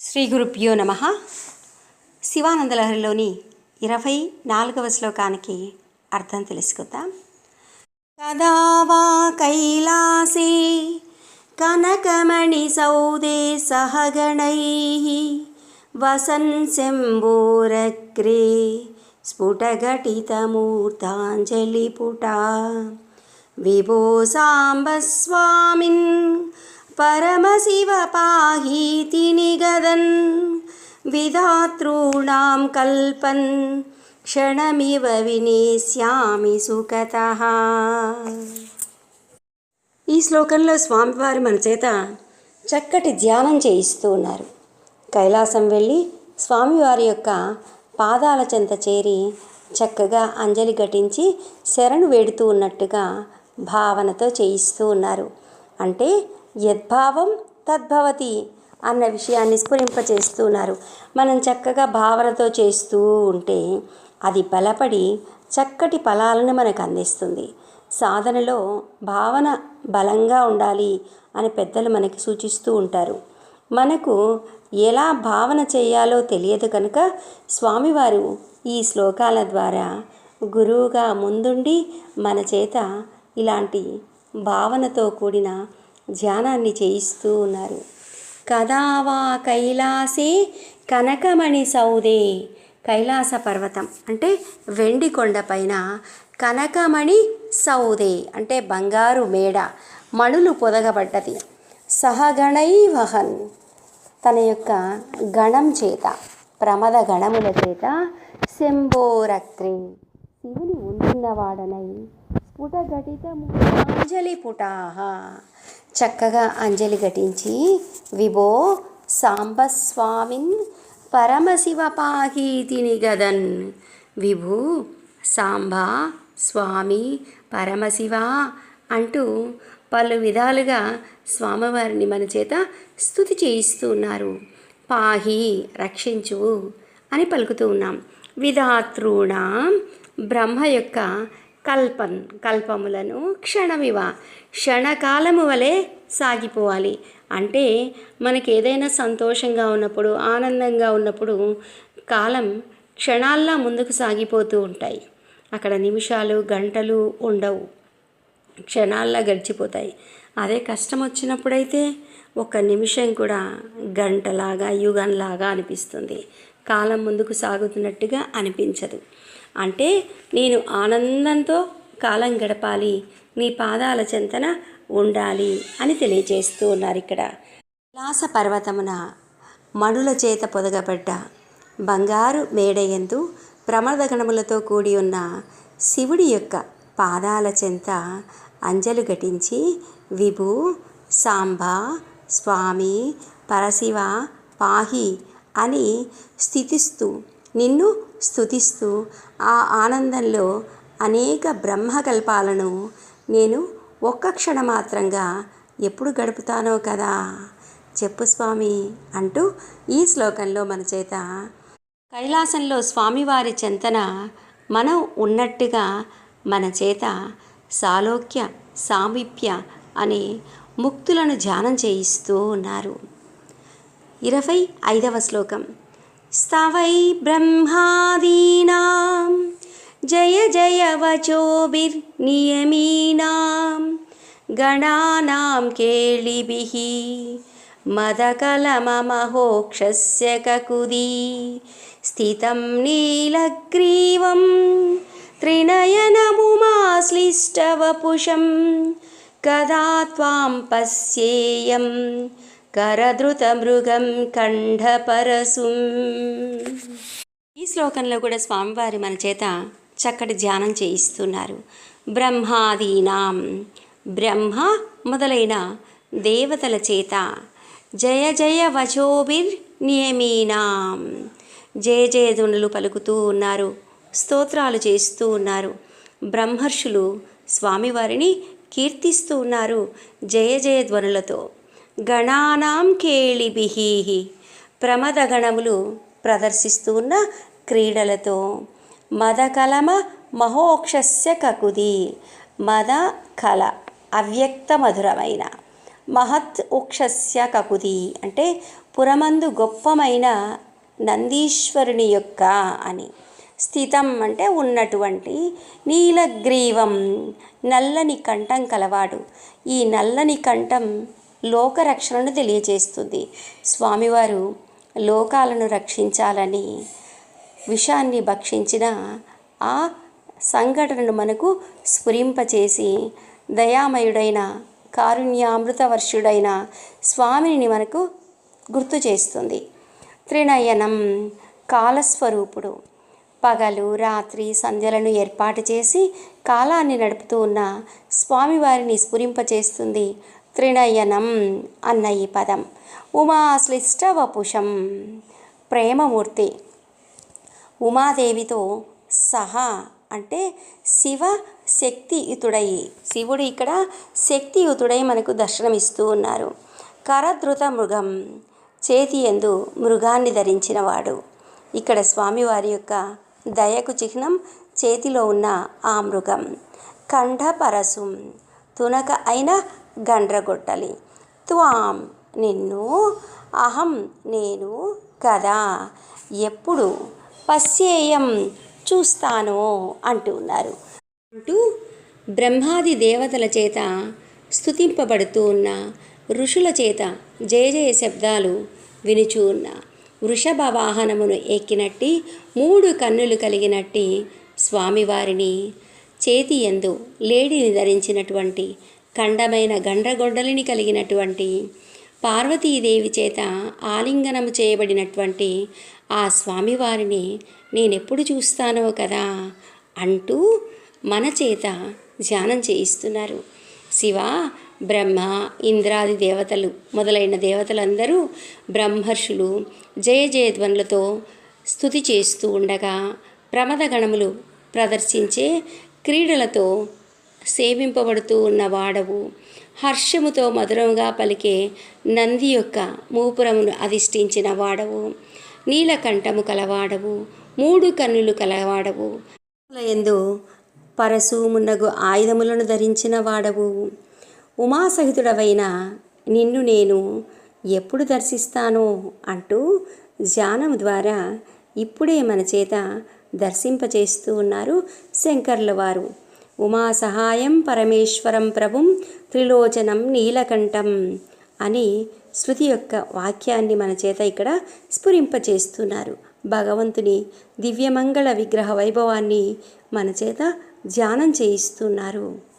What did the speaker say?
శ్రీ గురుభ్యో నమ. శివానందలహరిలోని ఇరవై నాలుగవ శ్లోకానికి అర్థం తెలుసుకుందాం. కదా వా కైలాసే కనకమణి సౌదే సహగణై వసన్ శంభోరగ్రే స్ఫుటఘటితమూర్తాంజలిపుటా విభో సాంబస్వామిన్ పరమశివ పాహీతి నిగదన్ విధాతॄణాం కల్పన్ క్షణమివ వినేశ్యామి సుఖత ఈ శ్లోకంలో స్వామివారు మన చేత చక్కటి ధ్యానం చేయిస్తూ ఉన్నారు కైలాసం వెళ్ళి స్వామివారి యొక్క పాదాల చెంత చేరి చక్కగా అంజలి ఘటించి శరణు వేడుతూ ఉన్నట్టుగా భావనతో చేయిస్తూ ఉన్నారు అంటే యద్భావం తద్భవతి అన్న విషయాన్ని స్ఫురింపచేస్తున్నారు మనం చక్కగా భావనతో చేస్తూ ఉంటే అది బలపడి చక్కటి ఫలాలను మనకు అందిస్తుంది. సాధనలో భావన బలంగా ఉండాలి అని పెద్దలు మనకి సూచిస్తూ ఉంటారు. మనకు ఎలా భావన చేయాలో తెలియదు కనుక స్వామివారు ఈ శ్లోకాల ద్వారా గురువుగా ముందుండి మన చేత ఇలాంటి భావనతో కూడిన ధ్యానాన్ని చేయిస్తూ ఉన్నారు. కదావా కైలాసే కనకమణి సౌదే. కైలాస పర్వతం. అంటే వెండి కొండపైన కనకమణి సౌదే. అంటే బంగారు మేడ. మణులు పొదగబడ్డది. సహగణై వహన్. తన యొక్క గణం చేత ప్రమద గణముల చేత శంభోరక్రి శివుని ఉంటున్నవాడనై స్ఫుటఘటితము. అంజలి పుటాహ. చక్కగా అంజలి ఘటించి విభో సాంబస్వామిన్ పరమశివ పాహీతిని గదన్. విభు సాంబ స్వామి పరమశివ అంటూ పలు విధాలుగా స్వామివారిని మన చేత స్థుతి చేయిస్తూ ఉన్నారు. పాహి రక్షించు అని పలుకుతూ ఉన్నాం. విధాతృణ బ్రహ్మ యొక్క కల్పన్ కల్పములను క్షణమివ క్షణకాలము వలె సాగిపోవాలి. అంటే మనకి ఏదైనా సంతోషంగా ఉన్నప్పుడు ఆనందంగా ఉన్నప్పుడు కాలం క్షణాల్లో ముందుకు సాగిపోతూ ఉంటాయి. అక్కడ నిమిషాలు గంటలు ఉండవు. క్షణాల్లో గడిచిపోతాయి. అదే కష్టం వచ్చినప్పుడైతే ఒక నిమిషం కూడా గంటలాగా యుగంలాగా అనిపిస్తుంది. కాలం ముందుకు సాగుతున్నట్టుగా అనిపించదు. అంటే నేను ఆనందంతో కాలం గడపాలి నీ పాదాల చెంతన ఉండాలి అని తెలియజేస్తూ ఉన్నారు ఇక్కడ. విలాస పర్వతమున మణుల చేత పొదగబడ్డ బంగారు మేడయందు ప్రమదగణములతో కూడి ఉన్న శివుడి యొక్క పాదాల చెంత అంజలు ఘటించి విభు సాంబ స్వామి పరశివ పాహి అని స్థితిస్తూ నిన్ను స్థుతిస్తూ ఆ ఆనందంలో అనేక బ్రహ్మకల్పాలను నేను ఒక్క క్షణమాత్రంగా ఎప్పుడు గడుపుతానో కదా? చెప్పు స్వామి అంటూ ఈ శ్లోకంలో మన చేత కైలాసంలో స్వామివారి చెంతన మనం ఉన్నట్టుగా మన చేత సాలోక్య సామీప్య అనే ముక్తులను ధ్యానం చేయిస్తూ ఉన్నారు. ఇరవై ఐదవ శ్లోకం. स्तवै ब्रह्मादीनां। जय जय वचोभिर्नियमीनां। गणानां केलिभिः मदकलममहोक्षस्य ककुदी। स्थितं नीलग्रीवं। त्रिनयनमुमाश्लिष्टवपुषं। कदा त्वां पश्येयम्। కరధృతమృగం కంఠపరసుం ఈ శ్లోకంలో కూడా స్వామివారి మన చేత చక్కటి ధ్యానం చేయిస్తున్నారు. బ్రహ్మాదీనాం బ్రహ్మ మొదలైన దేవతల చేత జయ జయ వచోబిర్ నియమీనాం. జయ జయధునులు పలుకుతూ ఉన్నారు స్తోత్రాలు చేస్తూ ఉన్నారు. బ్రహ్మర్షులు స్వామివారిని కీర్తిస్తూ ఉన్నారు జయ జయ ధ్వనులతో. గణానాం కేళిభిహి ప్రమదగణములు ప్రదర్శిస్తూ ఉన్న క్రీడలతో మదకలమ మహోక్షస్య కకుది. మద కల అవ్యక్త మధురమైన మహత్ ఉక్షస్య కకుది అంటే పురమందు గొప్పమైన నందీశ్వరుని యొక్క అని. స్థితం అంటే ఉన్నటువంటి నీలగ్రీవం నల్లని కంఠం కలవాడు. ఈ నల్లని కంఠం లోకరక్షణను తెలియజేస్తుంది స్వామివారు లోకాలను రక్షించాలని విషాన్ని భక్షించిన ఆ సంఘటనను మనకు స్ఫురింపచేసి దయామయుడైన కారుణ్యామృతవర్షుడైన స్వామిని మనకు గుర్తు చేస్తుంది త్రినయనం కాలస్వరూపుడు. పగలు రాత్రి సంధ్యలను ఏర్పాటు చేసి కాలాన్ని నడుపుతూ ఉన్న స్వామివారిని స్ఫురింపచేస్తుంది త్రినయనం అన్న ఈ పదం. ఉమాశ్లిష్ట వపుషం ప్రేమమూర్తి. ఉమాదేవితో సహా అంటే శివ శక్తియుతుడై శివుడు ఇక్కడ శక్తియుతుడై మనకు దర్శనమిస్తూ ఉన్నారు. కరధృత మృగం చేతి ఎందు మృగాన్ని ధరించినవాడు. ఇక్కడ స్వామివారి యొక్క దయకు చిహ్నం చేతిలో ఉన్న ఆ మృగం. కంఠపరసుం తునక అయిన గండ్రగొట్టలి. త్వాం నిన్ను అహం నేను కదా ఎప్పుడు పశ్యేయం చూస్తానో అంటున్నారు అంటూ బ్రహ్మాది దేవతల చేత స్తుతింపబడుతూ ఉన్న ఋషుల చేత జయ జయ శబ్దాలు వినుచూ ఉన్న వృషభ వాహనమును ఎక్కినట్టి మూడు కన్నులు కలిగినట్టి స్వామివారిని చేతి ఎందు లేడిని ధరించినటువంటి ఖండమైన గండ్రగొడ్డలిని కలిగినటువంటి పార్వతీదేవి చేత ఆలింగనము చేయబడినటువంటి ఆ స్వామివారిని నేనెప్పుడు చూస్తానో కదా అంటూ మన చేత ధ్యానం చేయిస్తున్నారు. శివ బ్రహ్మ ఇంద్రాది దేవతలు మొదలైన దేవతలందరూ బ్రహ్మర్షులు జయ జయధ్వనులతో స్థుతి చేస్తూ ఉండగా ప్రమదగణములు ప్రదర్శించే క్రీడలతో సేవింపబడుతూ ఉన్న వాడవు. హర్షముతో మధురంగా పలికే నంది యొక్క మూపురమును అధిష్ఠించిన వాడవు. నీలకంఠము కలవాడవు. మూడు కన్నులు కలవాడవు. ఎందు పరశు మున్నగు ఆయుధములను ధరించిన వాడవు. ఉమాసహితుడవైన నిన్ను నేను ఎప్పుడు దర్శిస్తానో అంటూ ధ్యానం ద్వారా ఇప్పుడే మన చేత దర్శింపచేస్తూ ఉన్నారు శంకర్ల వారు. ఉమా సహాయం పరమేశ్వరం ప్రభుం త్రిలోచనం నీలకంఠం అని శృతి యొక్క వాక్యాన్ని మన చేత ఇక్కడ స్ఫురింపచేస్తున్నారు. భగవంతుని దివ్యమంగళ విగ్రహ వైభవాన్ని మన చేత ధ్యానం చేయిస్తున్నారు.